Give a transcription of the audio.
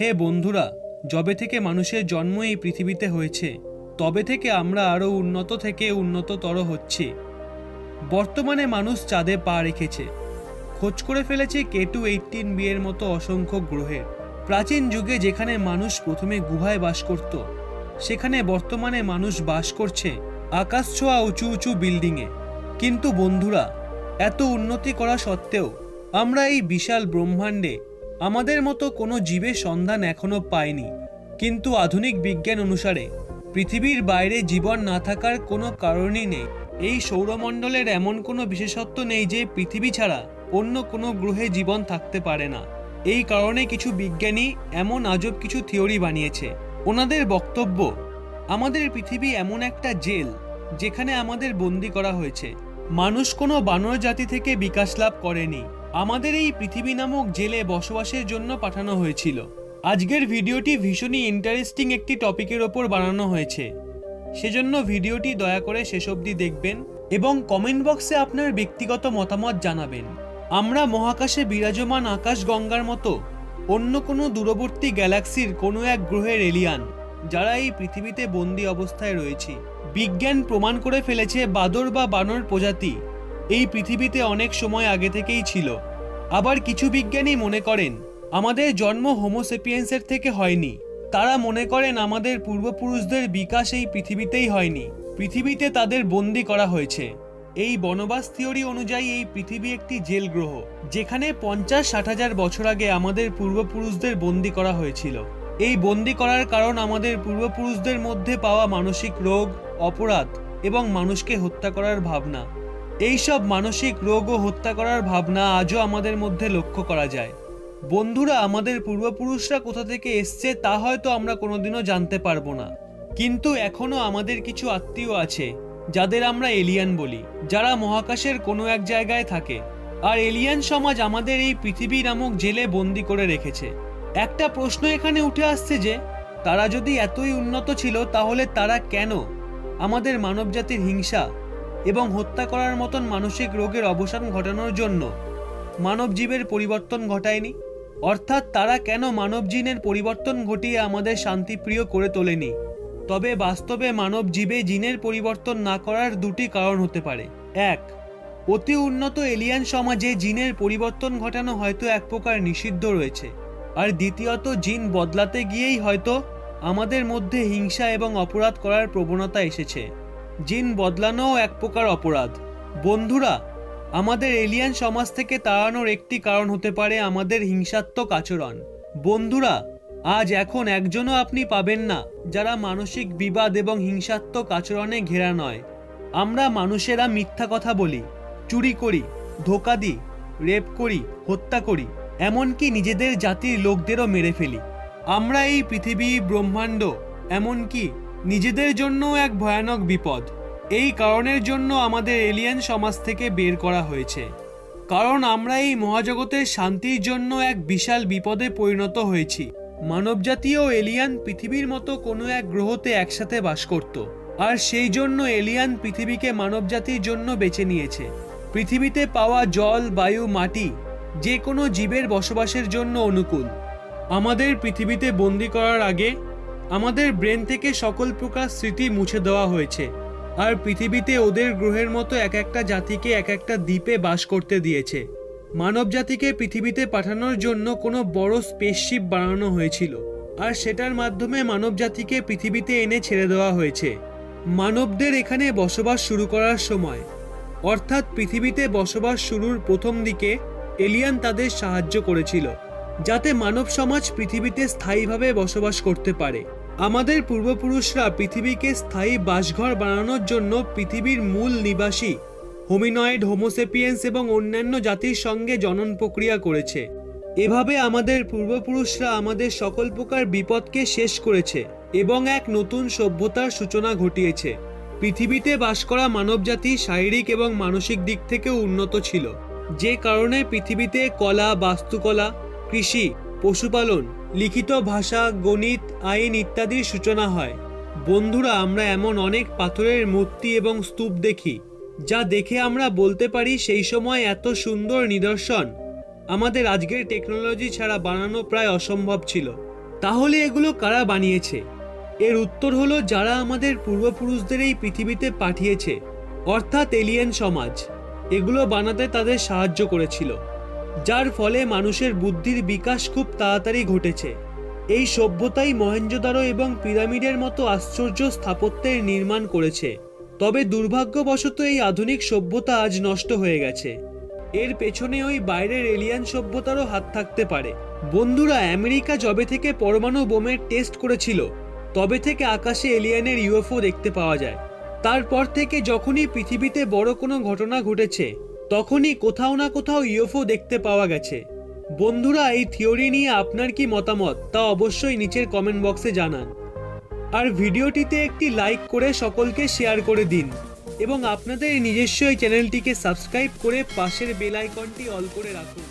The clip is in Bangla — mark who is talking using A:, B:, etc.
A: হে বন্ধুরা, যবে থেকে মানুষের জন্ম এই পৃথিবীতে হয়েছে, তবে থেকে আমরা আরও উন্নত থেকে উন্নততর হচ্ছি। বর্তমানে মানুষ চাঁদে পা রেখেছে। খোঁজ করে ফেলেছে কে টু এইটিন বিয়ের মতো অসংখ্য গ্রহের। প্রাচীন যুগে যেখানে মানুষ প্রথমে গুহায় বাস করত, সেখানে বর্তমানে মানুষ বাস করছে আকাশ ছোঁয়া উঁচু উঁচু বিল্ডিংয়ে। কিন্তু বন্ধুরা, এত উন্নতি করা সত্ত্বেও আমরা এই বিশাল ব্রহ্মাণ্ডে আমাদের মতো কোনো জীবের সন্ধান এখনও পায়নি কিন্তু আধুনিক বিজ্ঞান অনুসারে, পৃথিবীর বাইরে জীবন না থাকার কোনো কারণই নেই। এই সৌরমণ্ডলের এমন কোনো বিশেষত্ব নেই যে পৃথিবী ছাড়া অন্য কোনো গ্রহে জীবন থাকতে পারে না। এই কারণে কিছু বিজ্ঞানী এমন আজব কিছু থিওরি বানিয়েছে। ওনাদের বক্তব্য, আমাদের পৃথিবী এমন একটা জেল যেখানে আমাদের বন্দি করা হয়েছে। মানুষ কোনো বানর জাতি থেকে বিকাশ লাভ করেনি। আমাদের এই পৃথিবী নামক জেলে বসবাসের জন্য পাঠানো হয়েছিল। আজকের ভিডিওটি ভীষণই ইন্টারেস্টিং একটি টপিকের ওপর বানানো হয়েছে। সেজন্য ভিডিওটি দয়া করে শেষ অবধি দেখবেন এবং কমেন্ট বক্সে আপনার ব্যক্তিগত মতামত জানাবেন। আমরা মহাকাশে বিরাজমান আকাশ গঙ্গার মতো অন্য কোনো দূরবর্তী গ্যালাক্সির কোনো এক গ্রহের এলিয়ান যারা এই পৃথিবীতে বন্দি অবস্থায় রয়েছে। বিজ্ঞান প্রমাণ করে ফেলেছে বাদর বা বানর প্রজাতি এই পৃথিবীতে অনেক সময় আগে থেকেই ছিল। আবার কিছু বিজ্ঞানী মনে করেন, আমাদের জন্ম হোমোসেপিয়েন্সের থেকে হয়নি। তারা মনে করেন আমাদের পূর্বপুরুষদের বিকাশ এই পৃথিবীতেই হয়নি। পৃথিবীতে তাদের বন্দি করা হয়েছে। এই বনবাস থিওরি অনুযায়ী এই পৃথিবী একটি জেল গ্রহ, যেখানে পঞ্চাশ ষাট হাজার বছর আগে আমাদের পূর্বপুরুষদের বন্দি করা হয়েছিল। এই বন্দি করার কারণ আমাদের পূর্বপুরুষদের মধ্যে পাওয়া মানসিক রোগ, অপরাধ এবং মানুষকে হত্যা করার ভাবনা। এইসব মানসিক রোগ ও হত্যা করার ভাবনা আজও আমাদের মধ্যে লক্ষ্য করা যায়। বন্ধুরা, আমাদের পূর্বপুরুষরা কোথা থেকে এসছে তা হয়তো আমরা কোনোদিনও জানতে পারব না। কিন্তু এখনও আমাদের কিছু আত্মীয় আছে, যাদের আমরা এলিয়ান বলি, যারা মহাকাশের কোনো এক জায়গায় থাকে। আর এলিয়ান সমাজ আমাদের এই পৃথিবী নামক জেলে বন্দি করে রেখেছে। একটা প্রশ্ন এখানে উঠে আসছে যে, তারা যদি এতই উন্নত ছিল, তাহলে তারা কেন? আমাদের মানবজাতির হিংসা এবং হত্যা করার মতন মানসিক রোগের অবসান ঘটানোর জন্য মানব জীবের পরিবর্তন ঘটায়নি। অর্থাৎ তারা কেন মানব জিনের পরিবর্তন ঘটিয়ে আমাদের শান্তিপ্রিয় করে তোলেনি? তবে বাস্তবে মানব জীবে জিনের পরিবর্তন না করার দুটি কারণ হতে পারে। এক, অতি উন্নত এলিয়ান সমাজে জিনের পরিবর্তন ঘটানো হয়তো এক প্রকার নিষিদ্ধ রয়েছে। আর দ্বিতীয়ত, জিন বদলাতে গিয়েই হয়তো আমাদের মধ্যে হিংসা এবং অপরাধ করার প্রবণতা এসেছে। জিন বদলানোও এক প্রকার অপরাধ। বন্ধুরা, আমাদের এলিয়ান সমাজ থেকে তাড়ানোর একটি কারণ হতে পারে আমাদের হিংসাত্মক আচরণ। বন্ধুরা, আজ এখন একজনও আপনি পাবেন না যারা মানসিক বিবাদ এবং হিংসাত্মক আচরণে ঘেরা নয়। আমরা মানুষেরা মিথ্যা কথা বলি, চুরি করি, ধোকা দিই, রেপ করি, হত্যা করি, এমনকি নিজেদের জাতির লোকদেরও মেরে ফেলি। আমরা এই পৃথিবী ব্রহ্মাণ্ড, এমনকি নিজেদের জন্য এক ভয়ানক বিপদ। এই কারণের জন্য আমাদের এলিয়েন সমাজ থেকে বের করা হয়েছে। কারণ আমরা এই মহাজগতের শান্তির জন্য এক বিশাল বিপদে পরিণত হয়েছি। মানবজাতীয় এলিয়ান পৃথিবীর মতো কোনো এক গ্রহতে একসাথে বাস করত। আর সেই জন্য এলিয়ান পৃথিবীকে মানবজাতির জন্য বেছে নিয়েছে। পৃথিবীতে পাওয়া জল, বায়ু, মাটি যে কোনো জীবের বসবাসের জন্য অনুকূল। আমাদের পৃথিবীতে বন্দি করার আগে আমাদের ব্রেন থেকে সকল প্রকার স্মৃতি মুছে দেওয়া হয়েছে, আর পৃথিবীতে ওদের গ্রহের মতো এক একটা জাতিকে এক একটা দ্বীপে বাস করতে দিয়েছে। মানব জাতিকে পৃথিবীতে পাঠানোর জন্য কোনো বড় স্পেসশিপ বানানো হয়েছিল, আর সেটার মাধ্যমে মানব জাতিকে পৃথিবীতে এনে ছেড়ে দেওয়া হয়েছে। মানবদের এখানে বসবাস শুরু করার সময়, অর্থাৎ পৃথিবীতে বসবাস শুরুর প্রথম দিকে, এলিয়ান তাদের সাহায্য করেছিল, যাতে মানব সমাজ পৃথিবীতে স্থায়ীভাবে বসবাস করতে পারে। আমাদের পূর্বপুরুষরা পৃথিবীকে স্থায়ী বাসঘর বানানোর জন্য পৃথিবীর মূল নিবাসী। হোমিনয়েড হোমোসেপিয়েন্স এবং অন্যান্য জাতির সঙ্গে জনন প্রক্রিয়া করেছে। এভাবে আমাদের পূর্বপুরুষরা আমাদের সকল প্রকার বিপদকে শেষ করেছে এবং এক নতুন সভ্যতার সূচনা ঘটিয়েছে। পৃথিবীতে বাস করা মানবজাতি শারীরিক এবং মানসিক দিক থেকেও উন্নত ছিল। যে কারণে পৃথিবীতে কলা, বাস্তুকলা, কৃষি পশুপালন, লিখিত ভাষা, গণিত, আইন ইত্যাদির সূচনা হয়। বন্ধুরা, আমরা এমন অনেক পাথরের মূর্তি এবং স্তূপ দেখি, যা দেখে আমরা বলতে পারি সেই সময় এত সুন্দর নিদর্শন। আমাদের আজকের টেকনোলজি ছাড়া বানানো প্রায় অসম্ভব ছিল। তাহলে এগুলো কারা বানিয়েছে? এর উত্তর হলো যারা আমাদের পূর্বপুরুষদের এই পৃথিবীতে পাঠিয়েছে, অর্থাৎ এলিয়েন সমাজ। এগুলো বানাতে তাদের সাহায্য করেছিল। যার ফলে মানুষের বুদ্ধির বিকাশ খুব তাড়াতাড়ি ঘটেছে। এই সভ্যতাই মহেঞ্জোদারো এবং পিরামিডের মতো আশ্চর্য স্থাপত্যের নির্মাণ করেছে। তবে দুর্ভাগ্যবশত এই আধুনিক সভ্যতা আজ নষ্ট হয়ে গেছে। এর পেছনে ওই বাইরের এলিয়ান সভ্যতারও হাত থাকতে পারে। বন্ধুরা, আমেরিকা যবে থেকে পরমাণু বোমের টেস্ট করেছিল, তবে থেকে আকাশে এলিয়ানের ইউএফও দেখতে পাওয়া যায়। তারপর থেকে যখনই পৃথিবীতে বড় কোনো ঘটনা ঘটেছে তখনই কোথাও না কোথাও ইউএফও দেখতে পাওয়া গেছে। বন্ধুরা, এই থিওরি নিয়ে আপনার কি মতামত? তা অবশ্যই নিচের কমেন্ট বক্সে জানান। আর ভিডিওটিতে একটি লাইক করে সকলকে শেয়ার করে দিন। এবং আপনাদের নিজস্ব এই চ্যানেলটিকে সাবস্ক্রাইব করে পাশের বেল আইকনটি অল করে রাখুন।